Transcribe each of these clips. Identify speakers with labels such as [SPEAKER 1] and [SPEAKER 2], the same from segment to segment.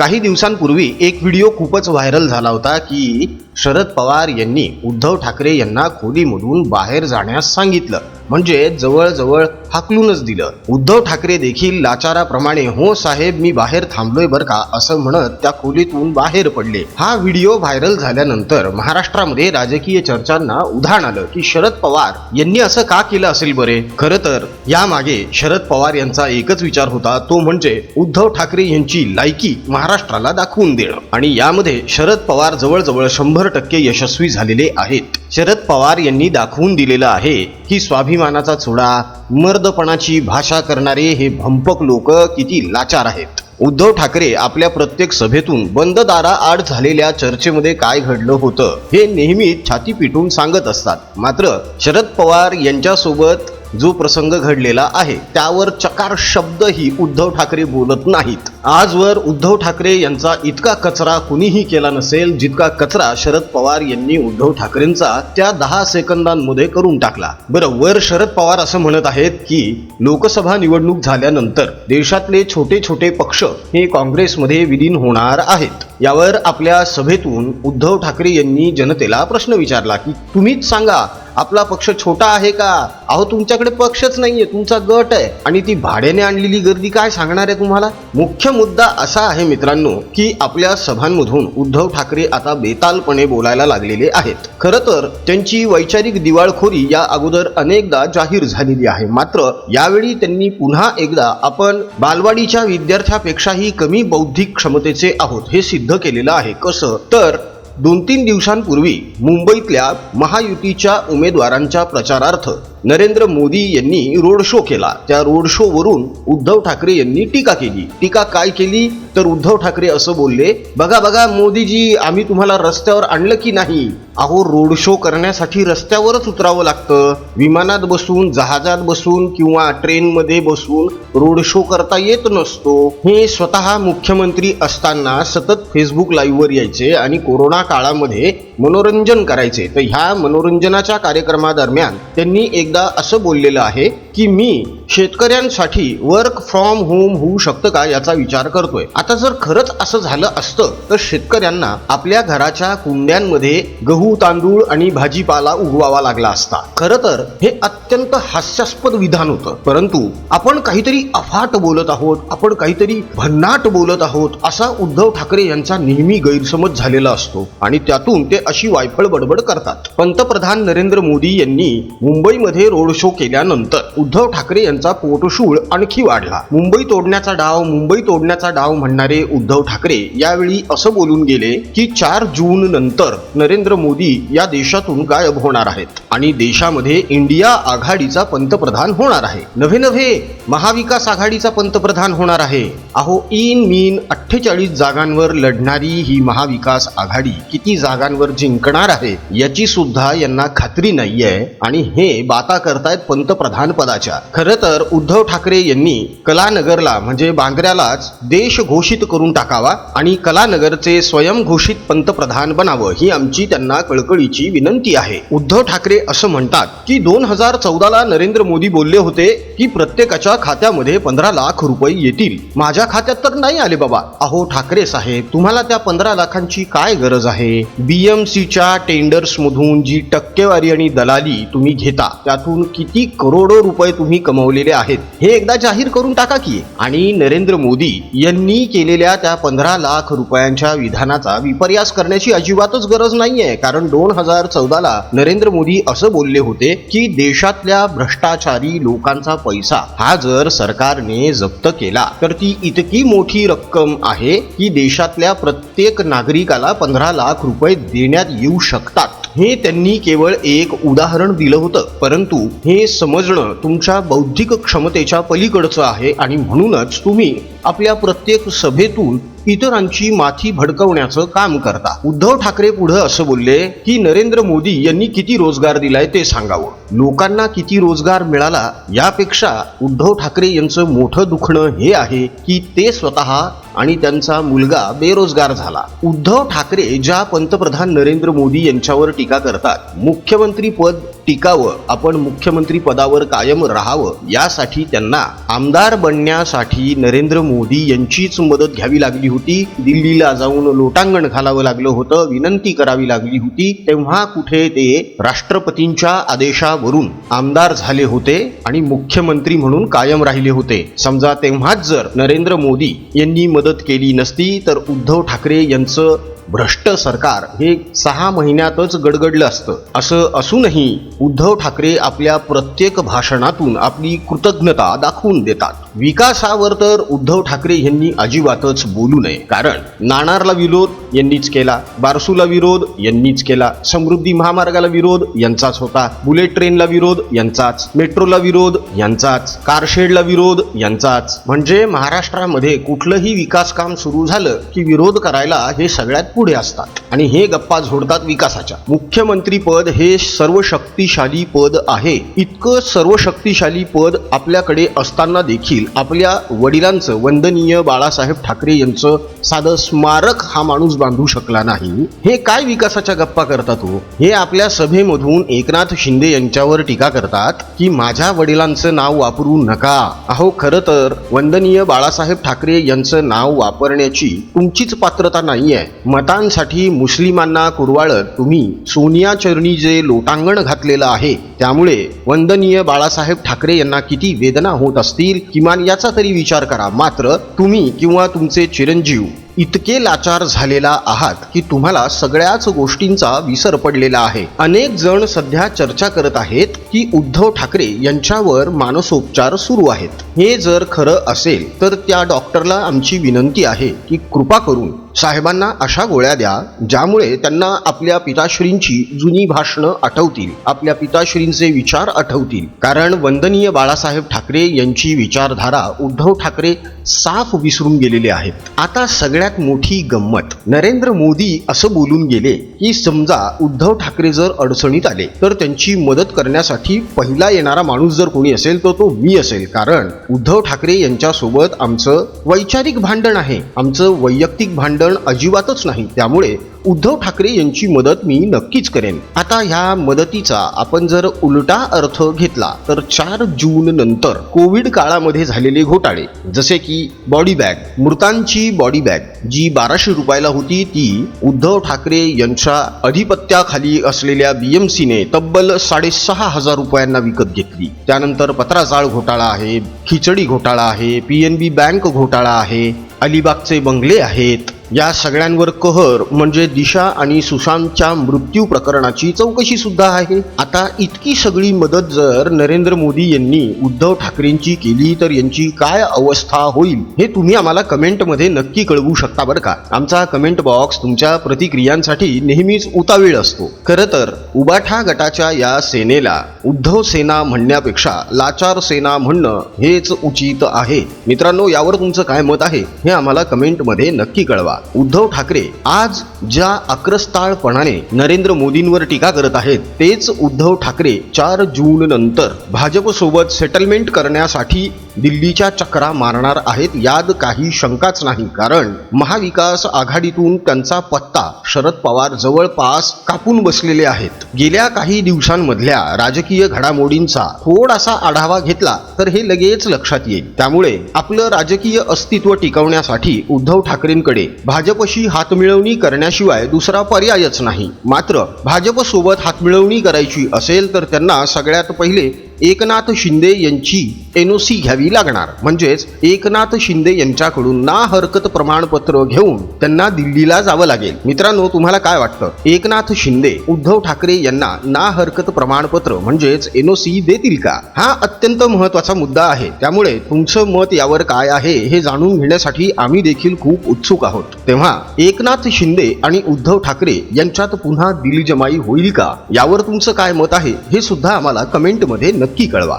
[SPEAKER 1] काही दिवसांपूर्वी एक व्हिडिओ खूपच व्हायरल झाला होता की शरद पवार यांनी उद्धव ठाकरे यांना खोलीमधून बाहेर जाण्यास सांगितलं. म्हणजे जवळजवळ हाकलूनच दिलं. उद्धव ठाकरे देखील लाचाराप्रमाणे हो साहेब मी बाहेर थांबलोय बरं का असं म्हणत त्या खोलीतून बाहेर पडले. हा व्हिडिओ व्हायरल झाल्यानंतर महाराष्ट्रामध्ये राजकीय चर्चांना उधाण आलं की शरद पवार यांनी असं का केलं असेल बरे? खर तर यामागे शरद पवार यांचा एकच विचार होता तो म्हणजे उद्धव ठाकरे यांची लायकी महाराष्ट्राला दाखवून देणं. आणि यामध्ये शरद पवार जवळजवळ शंभर टक्के यशस्वी झालेले आहेत. शरद पवार यांनी दाखवून दिलेलं आहे की स्वाभिमानाचा चुडा मर्दपणाची भाषा करणारे हे भंपक लोक किती लाचार आहेत. उद्धव ठाकरे आपल्या प्रत्येक सभेतून बंद दाराआड झालेल्या चर्चेमध्ये काय घडलं होतं हे नेहमीच छाती पिटून सांगत असतात. मात्र शरद पवार यांच्यासोबत जो प्रसंग घडलेला आहे त्यावर चकार शब्दही उद्धव ठाकरे बोलत नाहीत. आजवर उद्धव ठाकरे यांचा इतका कचरा कुणीही केला नसेल जितका कचरा शरद पवार यांनी उद्धव ठाकरेंचा त्या दहा सेकंदांमध्ये करून टाकला. बरं वर शरद पवार असं म्हणत आहेत की लोकसभा निवडणूक झाल्यानंतर देशातले छोटे छोटे पक्ष हे काँग्रेसमध्ये विलीन होणार आहेत. यावर आपल्या सभेतून उद्धव ठाकरे यांनी जनतेला प्रश्न विचारला की तुम्हीच सांगा आपला पक्ष छोटा आहे का? अहो तुमच्याकडे पक्षच नाहीये तुमचा गट आहे. आणि ती भाड्याने आणलेली गर्दी काय सांगणार आहे तुम्हाला? मुख्य मुद्दा असा आहे मित्रांनो की आपल्या सभांमधून उद्धव ठाकरे आता बेतालपणे बोलायला लागलेले आहेत. खर तर त्यांची वैचारिक दिवाळखोरी या अगोदर अनेकदा जाहीर झालेली आहे. मात्र यावेळी त्यांनी पुन्हा एकदा आपण बालवाडीच्या विद्यार्थ्यापेक्षाही कमी बौद्धिक क्षमतेचे आहोत हे सिद्ध केलेलं आहे. कसं? तर दोन तीन दिवसांपूर्वी मुंबईतल्या महायुतीच्या उमेदवारांच्या प्रचारार्थ नरेंद्र मोदी यांनी रोड शो केला. त्या रोड शो वरून उद्धव ठाकरे यांनी टीका केली. टीका काय केली? तर उद्धव ठाकरे असं बोलले बघा बघा मोदीजी आम्ही तुम्हाला रस्त्यावर आणलं की नाही? अहो रोड शो करण्यासाठी रस्त्यावरच उतरावं लागतं. विमानात बसून जहाजात बसून किंवा ट्रेनमध्ये बसून रोड शो करता येत नसतो. हे स्वतः मुख्यमंत्री असताना सतत फेसबुक लाईव्हवर यायचे आणि कोरोना काळामध्ये मनोरंजन करायचे. तर ह्या मनोरंजनाच्या कार्यक्रमादरम्यान त्यांनी एक एकदा असं बोललेलं आहे की मी शेतकऱ्यांसाठी वर्क फ्रॉम होम होऊ शकतं का याचा विचार करतोय. आता जर खरंच असं झालं असतं तर शेतकऱ्यांना आपल्या घराच्या कुंड्यांमध्ये गहू तांदूळ आणि भाजीपाला उगवावा लागला असता. खरं तर हे अत्यंत हास्यास्पद विधान होतं. परंतु आपण काहीतरी अफाट बोलत आहोत आपण काहीतरी भन्नाट बोलत आहोत असा उद्धव ठाकरे यांचा नेहमी गैरसमज झालेला असतो आणि त्यातून ते अशी वायफळ बडबड करतात. पंतप्रधान नरेंद्र मोदी यांनी मुंबईमध्ये रोड शो केल्यानंतर उद्धव ठाकरे यांचा पोटशूळ आणखी वाढला. मुंबई तोडण्याचा डाव मुंबई तोडण्याचा डाव म्हणणारे उद्धव ठाकरे यावेळी असं बोलून गेले की चार जून नंतर नरेंद्र मोदी या देशातून गायब होणार आहेत आणि देशामध्ये इंडिया आघाडीचा पंतप्रधान होणार आहे. नव्हे नव्हे महाविकास आघाडीचा पंतप्रधान होणार आहे. अहो इन मीन अठ्ठेचाळीस जागांवर लढणारी ही महाविकास आघाडी किती जागांवर जिंकणार आहे याची सुद्धा यांना खात्री नाहीये आणि हे बाता करतायत पंतप्रधान पदाच्या. खरं तर उद्धव ठाकरे यांनी कलानगरला म्हणजे बांद्र्यालाच देश घोषित करून टाकावा आणि कलानगरचे स्वयंघोषित पंतप्रधान बनावं ही आमची त्यांना कळकळीची विनंती आहे. उद्धव ठाकरे असं म्हणतात की दोन हजार चौदाला नरेंद्र मोदी बोलले होते की प्रत्येकाच्या खात्यामध्ये पंधरा लाख रुपये येतील. माझ्या खात्यात तर नाही आले बाबा. अहो ठाकरे साहेब तुम्हाला त्या पंधरा लाखांची काय गरज आहे? बीएमसीच्या टेंडर्स मधून जी टक्केवारी आणि दलाली तुम्ही घेता त्यातून किती करोडो रुपये तुम्ही कमवलेले आहेत हे एकदा जाहीर करून टाका की. आणि नरेंद्र मोदी यांनी केलेल्या त्या पंधरा लाख रुपयांच्या विधानाचा विपर्यास करण्याची अजिबातच गरज नाहीये. कारण दोन हजार चौदाला नरेंद्र मोदी असं बोलले होते की देशातल्या भ्रष्टाचारी लोकांचा पैसा हा जर सरकारने जप्त केला तर ती इतकी मोठी रक्कम आहे की देशातल्या प्रत्येक नागरिकाला पंधरा लाख रुपये देण्यात येऊ शकतात. हे त्यांनी केवळ एक उदाहरण दिलं होतं. परंतु हे समजणं तुमच्या बौद्धिक क्षमतेच्या पलीकडचं आहे आणि म्हणूनच तुम्ही आपल्या प्रत्येक सभेतून इतरांची माथी भडकवण्याचं काम करता. उद्धव ठाकरे पुढे असं बोलले की नरेंद्र मोदी यांनी किती रोजगार दिलाय ते सांगावं. लोकांना किती रोजगार मिळाला यापेक्षा उद्धव ठाकरे यांचं मोठं दुखणं हे आहे की ते स्वतः आणि त्यांचा मुलगा बेरोजगार झाला. उद्धव ठाकरे ज्या पंतप्रधान नरेंद्र मोदी यांच्यावर टीका करतात मुख्यमंत्री पद टिकावं आपण मुख्यमंत्री पदावर कायम राहावं यासाठी त्यांना आमदार बनण्यासाठी नरेंद्र मोदी यांचीच मदत घ्यावी लागली होती. दिल्लीला जाऊन लोटांगण घालावं लागलं होतं विनंती करावी लागली होती. तेव्हा कुठे ते राष्ट्रपतींच्या आदेशावरून आमदार झाले होते आणि मुख्यमंत्री म्हणून कायम राहिले होते. समजा तेव्हाच जर नरेंद्र मोदी यांनी मदत केली नसती तर उद्धव ठाकरे यांचं भ्रष्ट सरकार हे सहा महिन्यातच गडगडलं असतं. असं असूनही उद्धव ठाकरे आपल्या प्रत्येक भाषणातून आपली कृतज्ञता दाखवून देतात. विकासावर तर उद्धव ठाकरे यांनी अजिबातच बोलू नये. कारण नाणारला विरोध यांनीच केला बारसूला विरोध यांनीच केला समृद्धी महामार्गाला विरोध यांचाच होता बुलेट ट्रेनला विरोध यांचाच मेट्रोला विरोध यांचाच कारशेडला विरोध यांचाच. म्हणजे महाराष्ट्रामध्ये कुठलंही विकास काम सुरू झालं की विरोध करायला हे सगळ्यात पुढे असतात. आणि हे गप्पा झोडतात विकासाच्या. मुख्यमंत्री पद हे सर्वशक्तिशाली पद आहे. इतकं सर्वशक्तिशाली पद आपल्याकडे असताना देखील आपल्या वडिलांचं वंदनीय बाळासाहेब ठाकरे यांचं साधं स्मारक हा माणूस बांधू शकला नाही. हे काय विकासाच्या गप्पा करतात हो? हे आपल्या सभेमधून एकनाथ शिंदे यांच्यावर टीका करतात की माझ्या वडिलांचं नाव वापरू नका. अहो खरं तर वंदनीय बाळासाहेब ठाकरे यांचं नाव वापरण्याची तुमचीच पात्रता नाहीये. मतांसाठी मुस्लिमांना कुरवाळत तुम्ही सोनिया चरणी जे लोटांगण घातलेलं आहे त्यामुळे वंदनीय बाळासाहेब ठाकरे यांना किती वेदना होत असतील किमान याचा तरी विचार करा. मात्र तुम्ही किंवा तुमचे चिरंजीव इतके लाचार झालेला आहात की तुम्हाला सगळ्याच गोष्टींचा विसर पडलेला आहे. अनेक जण सध्या चर्चा करत आहेत की उद्धव ठाकरे यांच्यावर मानसोपचार सुरू आहेत. हे जर खरं असेल तर त्या डॉक्टरला आमची विनंती आहे की कृपा करून साहेबांना अशा गोळ्या द्या ज्यामुळे त्यांना आपल्या पिताश्रींची जुनी भाषणं आठवतील आपल्या पिताश्रींचे विचार आठवतील. कारण वंदनीय बाळासाहेब ठाकरे यांची विचारधारा उद्धव ठाकरे साफ विसरून गेलेले आहेत. आता सगळ्यात मोठी गंमत. नरेंद्र मोदी असं बोलून गेले की समजा उद्धव ठाकरे जर अडचणीत आले तर त्यांची मदत करण्यासाठी पहिला येणारा माणूस जर कोणी असेल तर तो मी असेल. कारण उद्धव ठाकरे यांच्यासोबत आमचं वैचारिक भांडण आहे. आमचं वैयक्तिक भांडण अजिबातच नाही. त्यामुळे उद्धव ठाकरे यांची मदत मी नक्कीच करेन. आता ह्या मदतीचा आपण जर उलटा अर्थ घेतला तर चार जून नंतर कोविड काळामध्ये झालेले घोटाळे जसे की बॉडी बॅग मृतांची बॉडी बॅग जी बाराशे रुपयाला होती ती उद्धव ठाकरे यांच्या अधिपत्याखाली असलेल्या बीएमसीने तब्बल साडेसहा हजार रुपयांना विकत घेतली. त्यानंतर पत्राचाळ घोटाळा आहे खिचडी घोटाळा आहे पीएनबी बँक घोटाळा आहे अलिबागचे बंगले आहेत. या सगळ्यांवर कहर म्हणजे दिशा आणि सुशांतच्या मृत्यू प्रकरणाची चौकशी सुद्धा आहे. आता इतकी सगळी मदत जर नरेंद्र मोदी यांनी उद्धव ठाकरेंची केली तर यांची काय अवस्था होईल हे तुम्ही आम्हाला कमेंटमध्ये नक्की कळवू शकता बरं का? आमचा कमेंट बॉक्स तुमच्या प्रतिक्रियांसाठी नेहमीच उतावीळ असतो. खरं तर उबाठा गटाच्या या सेनेला उद्धव सेना म्हणण्यापेक्षा लाचार सेना म्हणणं हेच उचित आहे. मित्रांनो यावर तुमचं काय मत आहे हे आम्हाला कमेंटमध्ये नक्की कळवा. उद्धव ठाकरे आज ज्या अक्रस्ताळपणाने नरेंद्र मोदींवर टीका करत आहेत तेच उद्धव ठाकरे चार जून नंतर भाजपसोबत सेटलमेंट करण्यासाठी दिल्लीच्या चक्रा मारणार आहेत यात काही शंकाच नाही. कारण महाविकास आघाडीतून त्यांचा पत्ता शरद पवार जवळपास कापून बसलेले आहेत. गेल्या काही दिवसांमधल्या राजकीय घडामोडींचा थोडासा आढावा घेतला तर हे लगेच लक्षात येईल. त्यामुळे आपलं राजकीय अस्तित्व टिकवण्यासाठी उद्धव ठाकरेंकडे भाजपशी हातमिळवणी करण्याशिवाय दुसरा पर्यायच नाही. मात्र भाजपसोबत हातमिळवणी करायची असेल तर त्यांना सगळ्यात पहिले एकनाथ शिंदे यांची एनओसी घ्यावी लागणार. म्हणजेच एकनाथ शिंदे यांच्याकडून ना हरकत प्रमाणपत्र घेऊन त्यांना दिल्लीला जावं लागेल. मित्रांनो तुम्हाला काय वाटतं? एकनाथ शिंदे उद्धव ठाकरे यांना ना हरकत प्रमाणपत्र म्हणजेच एनओसी देतील का? हा अत्यंत महत्त्वाचा मुद्दा आहे. त्यामुळे तुमचं मत यावर काय आहे हे जाणून घेण्यासाठी आम्ही देखील खूप उत्सुक आहोत. तेव्हा एकनाथ शिंदे आणि उद्धव ठाकरे यांच्यात पुन्हा दिलजमाई होईल का? यावर तुमचं काय मत आहे? हे सुद्धा आम्हाला कमेंटमध्ये नक्की नक्की कळवा.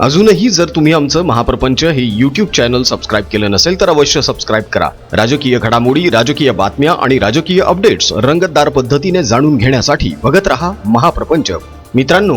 [SPEAKER 1] अजूनही जर तुम्ही आमचं महाप्रपंच हे यूट्यूब चॅनल सबस्क्राईब केलं नसेल तर अवश्य सबस्क्राईब करा. राजकीय घडामोडी राजकीय बातम्या आणि राजकीय अपडेट्स रंगतदार पद्धतीने जाणून घेण्यासाठी बघत रहा महाप्रपंच. मित्रांनो